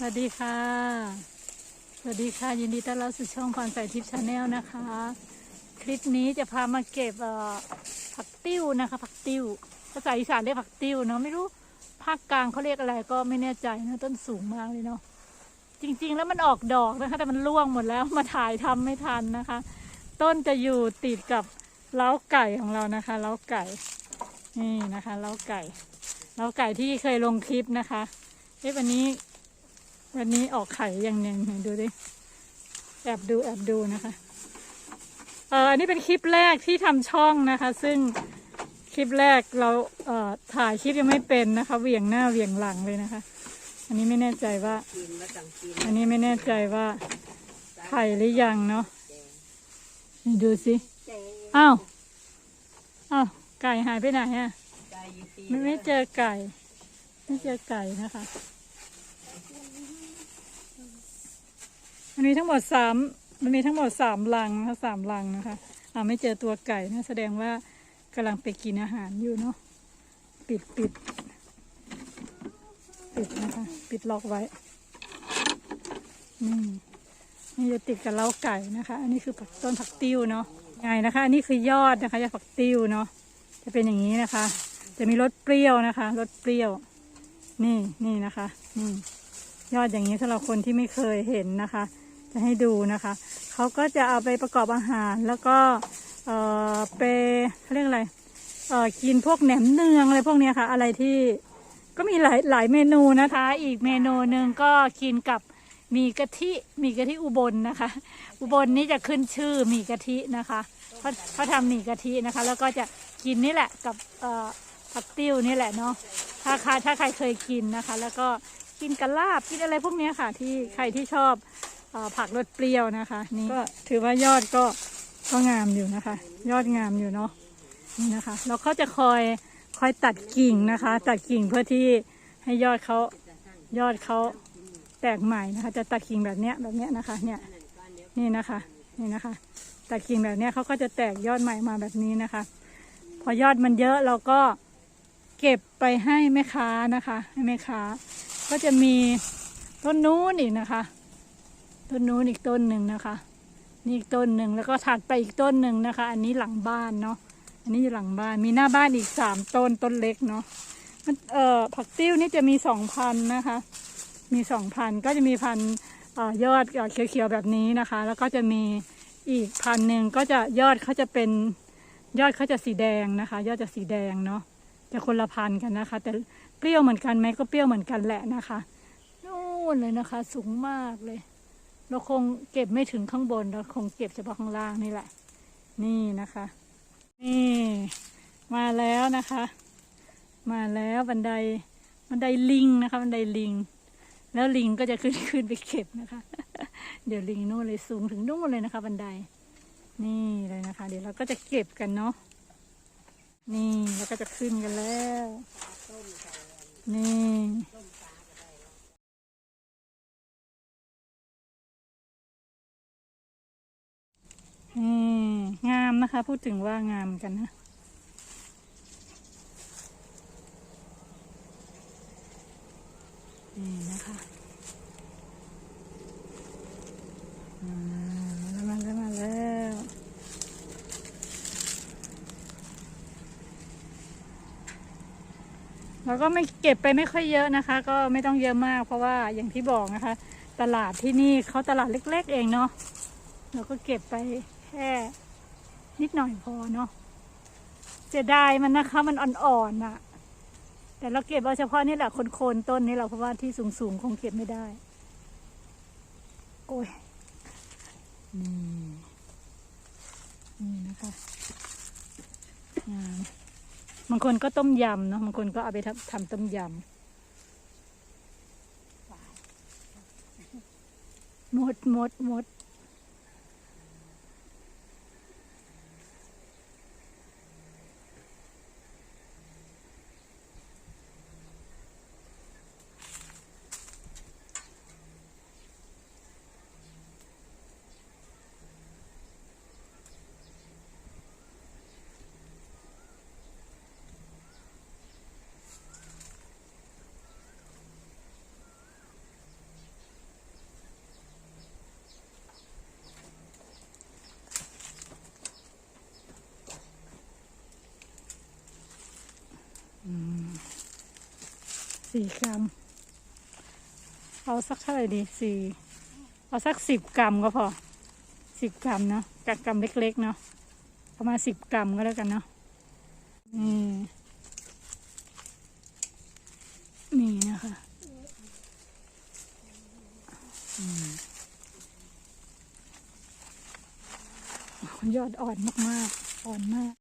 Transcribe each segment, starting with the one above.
สวัสดีค่ะ สวัสดีค่ะ ยินดีต้อนรับสู่ช่องพรสายทิพย์ชาแนลนะคะ คลิปนี้จะพามาเก็บผักติ้วนะคะ ผักติ้วภาษาอีสานเรียกผักติ้วเนาะไม่รู้ภาคกลางเขาเรียกอะไรก็ไม่แน่ใจนะต้นสูงมากเลยเนาะจริง ๆ แล้วมันออกดอกนะคะ แต่มันร่วงหมดแล้วมาถ่ายทำไม่ทันนะคะ ต้นจะอยู่ติดกับเล้าไก่ของเรานะคะเล้าไก่นี่นะคะเล้าไก่เล้าไก่ที่เคยลงคลิปนะคะเอ๊ะวันนี้ วันนี้ออกไข่อย่างหนึ่งไหนดูดิ แอบดูแอบดูนะคะเอออันนี้เป็นคลิปแรกที่ทำช่องนะคะ ซึ่งคลิปแรกเราเอ่อถ่ายคลิปยังไม่เป็นนะคะเหวี่ยงหน้าเหวี่ยงหลังเลยนะคะ อันนี้ไม่แน่ใจว่า กินแล้วจังกินอันนี้ไม่แน่ใจว่าไข่หรือยังเนาะนี่ดูสิอ้าวอ้าวไก่หายไปไหนอะใจอยู่ปีไม่ไม่เจอไก่ ไม่เจอไก่นะคะ มันมีทั้งหมดสามมันมีทั้งหมดสามลังนะคะสามลังนะคะอ่าไม่เจอตัวไก่นะแสดงว่ากำลังไปกินอาหารอยู่เนาะปิดปิดปิดนะคะ ปิดล็อกไว้นี่นี่จะติดกับเล้าไก่นะคะ อันนี้คือผักต้นผักติ้วเนาะไงนะคะ อันนี้คือยอดนะคะยอดผักติ้วเนาะจะเป็นอย่างนี้นะคะ จะมีรสเปรี้ยวนะคะรสเปรี้ยว นี่นี่นะคะนี่ยอดอย่างนี้สำหรับคนที่ไม่เคยเห็นนะคะ จะให้ดูนะคะ เขาก็จะเอาไปประกอบอาหารแล้วก็เออไปเขาเรียกอะไรเออกินพวกแหนมเนืองอะไรพวกนี้ค่ะ อะไรที่ก็มีหลายหลายเมนูนะคะ อีกเมนูหนึ่งก็กินกับหมีกะทิหมีกะทิอุบลนะคะ อุบลนี่จะขึ้นชื่อหมีกะทินะคะเขาเขาทำหมีกะทินะคะ แล้วก็จะกินนี่แหละกับเอ่อผักติ้วนี่แหละเนาะถ้าใครถ้าใครเคยกินนะคะ แล้วก็กินกะลาบกินอะไรพวกนี้ค่ะ ที่ใครที่ชอบ ผักรสเปรี้ยวนะคะ นี่ก็ถือว่ายอดก็ก็งามอยู่นะคะ ยอดงามอยู่เนาะนี่นะคะแล้วเขาจะคอยคอยตัดกิ่งนะคะ ตัดกิ่งเพื่อที่ให้ยอดเขายอดเขาแตกใหม่นะคะ จะตัดกิ่งแบบเนี้ยแบบเนี้ยนะคะ เนี่ยนี่นะคะนี่นะคะ ตัดกิ่งแบบเนี้ยเขาก็จะแตกยอดใหม่มาแบบนี้นะคะ พอยอดมันเยอะเราก็เก็บไปให้แม่ค้านะคะ ให้แม่ค้า ก็จะมีต้นนู้นอีกนะคะ ต้นนู้นอีกต้นหนึ่งนะคะนี่อีกต้นหนึ่งแล้วก็ถัดไปอีกต้นหนึ่งนะคะ อันนี้หลังบ้านเนาะอันนี้อยู่หลังบ้านมีหน้าบ้านอีกสามต้นต้นเล็กเนาะมันเอ่อผักติ้วนี่จะมีสองพันนะคะ มีสองพันก็จะมีพันเอ่อยอดเขียวๆแบบนี้นะคะ แล้วก็จะมีอีกพันหนึ่งก็จะยอดเขาจะเป็นยอดเขาจะสีแดงนะคะ ยอดจะสีแดงเนาะจะคนละพันกันนะคะ แต่เปรี้ยวเหมือนกันไหมก็เปรี้ยวเหมือนกันแหละนะคะนู่นเลยนะคะ สูงมากเลย เราคงเก็บไม่ถึงข้างบน เราคงเก็บเฉพาะข้างล่างนี่แหละ นี่นะคะ นี่ มาแล้วนะคะ มาแล้วบันไดบันไดลิงนะคะ บันไดลิง แล้วลิงก็จะขึ้นขึ้นไปเก็บนะคะ เดี๋ยวลิงนู่นเลยสูงถึงนู่นเลยนะคะ บันได นี่เลยนะคะ เดี๋ยวเราก็จะเก็บกันเนาะนี่แล้วก็จะขึ้นกันแล้ว นี่นี่ นะคะ พูดถึงว่างามกันนะนี่นะคะมาแล้วมาแล้วแล้วก็ไม่เก็บไปไม่ค่อยเยอะนะคะ ก็ไม่ต้องเยอะมาก เพราะว่าอย่างที่บอกนะคะ ตลาดที่นี่เขาตลาดเล็ก ๆ เองเนาะเราก็เก็บไปแค่ นิดหน่อยพอเนาะเสียดายมันนะคะ มันอ่อนๆน่ะ แต่เราเก็บเอาเฉพาะนี่แหละโคนๆต้นนี่เราเพราะว่าที่สูงๆคงเก็บไม่ได้ โอ้ยนี่นี่นะคะงามบางคนก็ต้มยำเนาะบางคนก็เอาไปทำทำต้มยำหมดหมดหมด สี่กรัม เอาสักเท่าไหร่ดีสี่ เอาสักสิบกรัมก็พอสิบกรัมเนาะกกรัมเล็กๆเนาะ ประมาณสิบกรัมก็แล้วกันเนาะ นี่ นี่นะคะยอดอ่อนมากๆ อ่อนมาก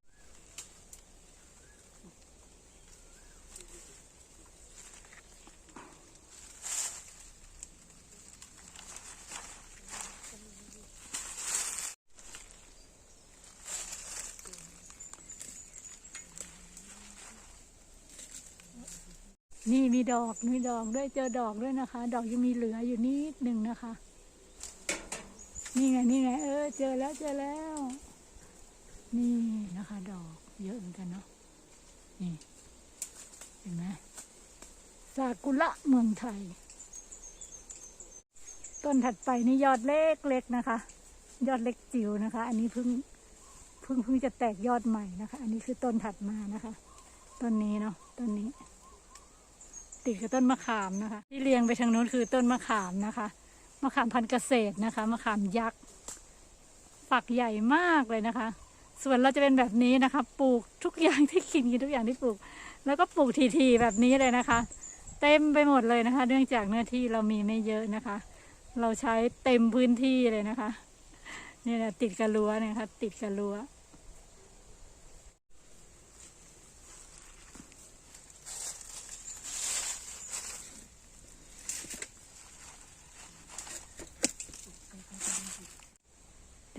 นี่มีดอกมีดอกด้วยเจอดอกด้วยนะคะ ดอกยังมีเหลืออยู่นิดหนึ่งนะคะ นี่ไงนี่ไง เออ เจอแล้วเจอแล้ว นี่นะคะ ดอกเยอะเหมือนกันเนาะนี่เห็นไหมซากุระเมืองไทย ต้นถัดไปนี่ยอดเล็กเล็กๆนะคะ ยอดเล็กจิ๋วนะคะ อันนี้เพิ่งเพิ่งเพิ่งจะแตกยอดใหม่นะคะ อันนี้คือต้นถัดมานะคะ ต้นนี้เนาะต้นนี้ ติดกับต้นมะขามนะคะ ที่เรียงไปทางนู้นคือต้นมะขามนะคะ มะขามพันธุ์เกษตรนะคะ มะขามยักษ์ฝักใหญ่มากเลยนะคะ ส่วนเราจะเป็นแบบนี้นะคะ ปลูกทุกอย่างที่กินกินทุกอย่างที่ปลูก แล้วก็ปลูกทีๆแบบนี้เลยนะคะ เต็มไปหมดเลยนะคะ เนื่องจากเนื้อที่เรามีไม่เยอะนะคะ เราใช้เต็มพื้นที่เลยนะคะนี่ยนะติดกับรั้วนี่ยค่ะติดกับรั้ว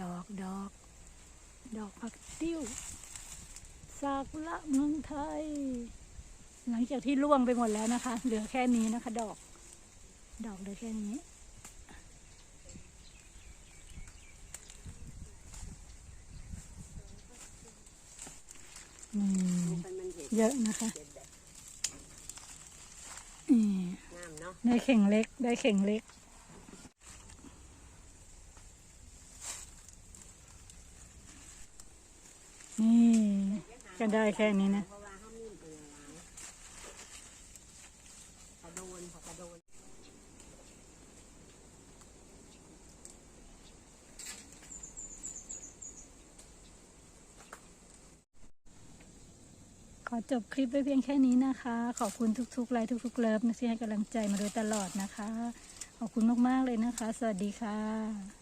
ดอกดอก ดอกผักติ้วซากุระเมืองไทย หลังจากที่ร่วงไปหมดแล้วนะคะ เหลือแค่นี้นะคะ ดอก ดอกเหลือแค่นี้อืมมันมันเห็ดเยอะนะคะเห็ดแบบอืมงามเนาะได้เข่งเล็ก ได้เข่งเล็ก นี่ก็ได้แค่นี้นะ เพราะว่าเขามีเปลือกหลายกระโดน ผักกระโดนขอจบคลิปไว้เพียงแค่นี้นะคะ ขอบคุณทุกๆไลค์ทุกๆเลิฟนะที่ให้กำลังใจมาโดยตลอดนะคะ ขอบคุณมากๆเลยนะคะ สวัสดีค่ะ